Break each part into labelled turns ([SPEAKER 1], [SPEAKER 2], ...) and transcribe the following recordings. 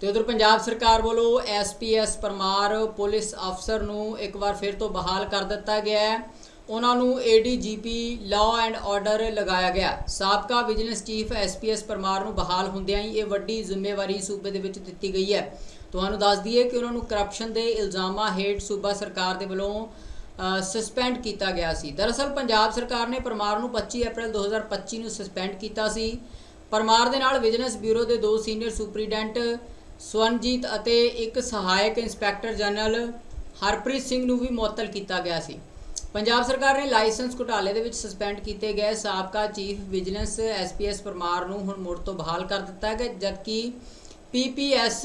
[SPEAKER 1] ਤੇ ਉਧਰ ਪੰਜਾਬ ਸਰਕਾਰ ਵੱਲੋਂ ਐਸਪੀਐਸ ਪਰਮਾਰ ਪੁਲਿਸ ਅਫਸਰ ਨੂੰ ਇੱਕ ਵਾਰ ਫਿਰ ਤੋਂ ਬਹਾਲ ਕਰ ਦਿੱਤਾ ਗਿਆ ਹੈ। ਉਹਨਾਂ ਨੂੰ ਏਡੀਜੀਪੀ ਲਾਅ ਐਂਡ ਆਰਡਰ ਲਗਾਇਆ ਗਿਆ। ਸਾਬਕਾ ਵਿਜੀਲੈਂਸ ਚੀਫ ਐਸਪੀਐਸ ਪਰਮਾਰ ਨੂੰ ਬਹਾਲ ਹੁੰਦਿਆਂ ਹੀ ਇਹ ਵੱਡੀ ਜ਼ਿੰਮੇਵਾਰੀ ਸੂਬੇ ਦੇ ਵਿੱਚ ਦਿੱਤੀ ਗਈ ਹੈ। ਤੁਹਾਨੂੰ ਦੱਸ ਦਈਏ ਕਿ ਉਹਨਾਂ ਨੂੰ ਕਰਪਸ਼ਨ ਦੇ ਇਲਜ਼ਾਮਾਂ ਹੇਠ ਸੂਬਾ ਸਰਕਾਰ ਦੇ ਵੱਲੋਂ ਸਸਪੈਂਡ ਕੀਤਾ ਗਿਆ ਸੀ। ਦਰਅਸਲ ਪੰਜਾਬ ਸਰਕਾਰ ਨੇ ਪਰਮਾਰ ਨੂੰ 25 ਅਪ੍ਰੈਲ 2025 ਨੂੰ ਸਸਪੈਂਡ ਕੀਤਾ ਸੀ। ਪਰਮਾਰ ਦੇ ਨਾਲ ਵਿਜੀਲੈਂਸ ਬਿਊਰੋ ਦੇ ਦੋ ਸੀਨੀਅਰ ਸੁਪਰੀਡੈਂਟ ਸਵਨਜੀਤ ਅਤੇ ਇੱਕ ਸਹਾਇਕ ਇੰਸਪੈਕਟਰ ਜਨਰਲ ਹਰਪ੍ਰੀਤ ਸਿੰਘ ਨੂੰ ਵੀ ਮੁਅੱਤਲ ਕੀਤਾ ਗਿਆ ਸੀ। ਪੰਜਾਬ ਸਰਕਾਰ ਨੇ ਲਾਇਸੈਂਸ ਘੁਟਾਲੇ ਦੇ ਵਿੱਚ ਸਸਪੈਂਡ ਕੀਤੇ ਗਏ ਸਾਬਕਾ ਚੀਫ ਵਿਜੀਲੈਂਸ ਐਸਪੀਐਸ ਪਰਮਾਰ ਨੂੰ ਹੁਣ ਮੁੜ ਤੋਂ ਬਹਾਲ ਕਰ ਦਿੱਤਾ ਹੈ ਜਦਕਿ ਪੀਪੀਐਸ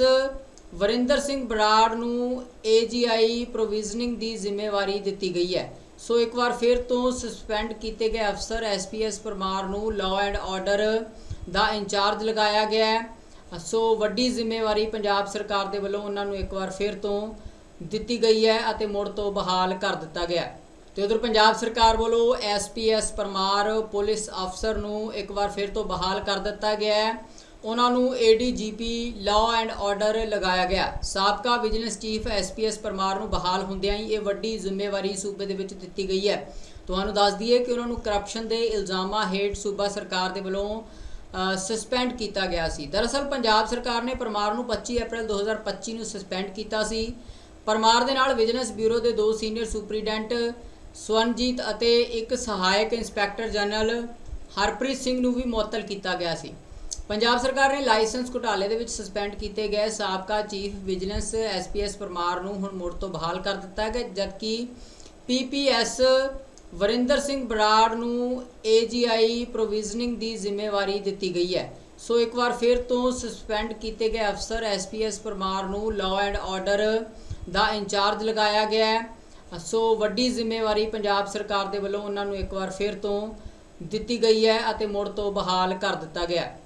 [SPEAKER 1] ਵਰਿੰਦਰ ਸਿੰਘ ਬਰਾੜ ਨੂੰ ਏਜੀਆਈ ਪ੍ਰੋਵੀਜ਼ਨਿੰਗ ਦੀ ਜ਼ਿੰਮੇਵਾਰੀ ਦਿੱਤੀ ਗਈ ਹੈ। ਸੋ ਇੱਕ ਵਾਰ ਫਿਰ ਤੋਂ ਸਸਪੈਂਡ ਕੀਤੇ ਗਏ ਅਫਸਰ ਐਸਪੀਐਸ ਪਰਮਾਰ ਨੂੰ ਲਾਅ ਐਂਡ ਆਰਡਰ ਦਾ ਇੰਚਾਰਜ ਲਗਾਇਆ ਗਿਆ ਹੈ। ਸੋ ਵੱਡੀ ਜ਼ਿੰਮੇਵਾਰੀ ਪੰਜਾਬ ਸਰਕਾਰ ਦੇ ਵੱਲੋਂ ਉਹਨਾਂ ਨੂੰ ਇੱਕ ਵਾਰ ਫਿਰ ਤੋਂ ਦਿੱਤੀ ਗਈ ਹੈ ਅਤੇ ਮੁੜ ਤੋਂ ਬਹਾਲ ਕਰ ਦਿੱਤਾ ਗਿਆ ਹੈ। ਤੇ ਉਧਰ ਪੰਜਾਬ ਸਰਕਾਰ ਵੱਲੋਂ ਐਸਪੀਐਸ ਪਰਮਾਰ ਪੁਲਿਸ ਅਫਸਰ ਨੂੰ ਇੱਕ ਵਾਰ ਫਿਰ ਤੋਂ ਬਹਾਲ ਕਰ ਦਿੱਤਾ ਗਿਆ ਹੈ। ਉਹਨਾਂ ਨੂੰ ਏਡੀਜੀਪੀ, ਲਾਅ ਐਂਡ ਆਰਡਰ ਲਗਾਇਆ ਗਿਆ ਸਾਬਕਾ ਵਿਜੀਲੈਂਸ ਚੀਫ ਐਸਪੀਐਸ ਪਰਮਾਰ ਨੂੰ ਬਹਾਲ ਹੁੰਦਿਆਂ ਹੀ ਇਹ ਵੱਡੀ ਜ਼ਿੰਮੇਵਾਰੀ ਸੂਬੇ ਦੇ ਵਿੱਚ ਦਿੱਤੀ ਗਈ ਹੈ। ਤੁਹਾਨੂੰ ਦੱਸ ਦਈਏ ਕਿ ਉਹਨਾਂ ਨੂੰ ਕਰਪਸ਼ਨ ਦੇ ਇਲਜ਼ਾਮਾਂ ਹੇਠ ਸੂਬਾ ਸਰਕਾਰ ਦੇ ਵੱਲੋਂ ਸਸਪੈਂਡ ਕੀਤਾ ਗਿਆ ਸੀ। ਦਰਅਸਲ ਪੰਜਾਬ ਸਰਕਾਰ ਨੇ ਪਰਮਾਰ ਨੂੰ 25 ਅਪ੍ਰੈਲ 2025 ਨੂੰ ਸਸਪੈਂਡ ਕੀਤਾ ਸੀ। ਪਰਮਾਰ ਦੇ ਨਾਲ ਵਿਜੀਲੈਂਸ ਬਿਊਰੋ ਦੇ ਦੋ ਸੀਨੀਅਰ ਸੁਪਰੀਡੈਂਟ ਸਵਨਜੀਤ ਅਤੇ ਇੱਕ ਸਹਾਇਕ ਇੰਸਪੈਕਟਰ ਜਨਰਲ ਹਰਪ੍ਰੀਤ ਸਿੰਘ ਨੂੰ ਵੀ ਮੁਅੱਤਲ ਕੀਤਾ ਗਿਆ ਸੀ। ਪੰਜਾਬ ਸਰਕਾਰ ਨੇ ਲਾਇਸੈਂਸ ਘੁਟਾਲੇ ਦੇ ਵਿੱਚ ਸਸਪੈਂਡ ਕੀਤੇ ਗਏ ਸਾਬਕਾ ਚੀਫ ਵਿਜੀਲੈਂਸ ਐਸਪੀਐਸ ਪਰਮਾਰ ਨੂੰ ਹੁਣ ਮੁੜ ਤੋਂ ਬਹਾਲ ਕਰ ਦਿੱਤਾ ਹੈ ਜਦਕਿ ਪੀਪੀਐਸ ਵਰਿੰਦਰ ਸਿੰਘ ਬਰਾੜ ਨੂੰ ਏਜੀਆਈ ਪ੍ਰੋਵੀਜ਼ਨਿੰਗ ਦੀ ਜ਼ਿੰਮੇਵਾਰੀ ਦਿੱਤੀ ਗਈ ਹੈ। ਸੋ ਇੱਕ ਵਾਰ ਫਿਰ ਤੋਂ ਸਸਪੈਂਡ ਕੀਤੇ ਗਏ ਅਫਸਰ ਐਸਪੀਐਸ ਪਰਮਾਰ ਨੂੰ ਲਾਅ ਐਂਡ ਆਰਡਰ ਦਾ ਇੰਚਾਰਜ ਲਗਾਇਆ ਗਿਆ ਹੈ। ਸੋ ਵੱਡੀ ਜ਼ਿੰਮੇਵਾਰੀ ਪੰਜਾਬ ਸਰਕਾਰ ਦੇ ਵੱਲੋਂ ਉਹਨਾਂ ਨੂੰ ਇੱਕ ਵਾਰ ਫਿਰ ਤੋਂ ਦਿੱਤੀ ਗਈ ਹੈ ਅਤੇ ਮੁੜ ਤੋਂ ਬਹਾਲ ਕਰ ਦਿੱਤਾ ਗਿਆ ਹੈ।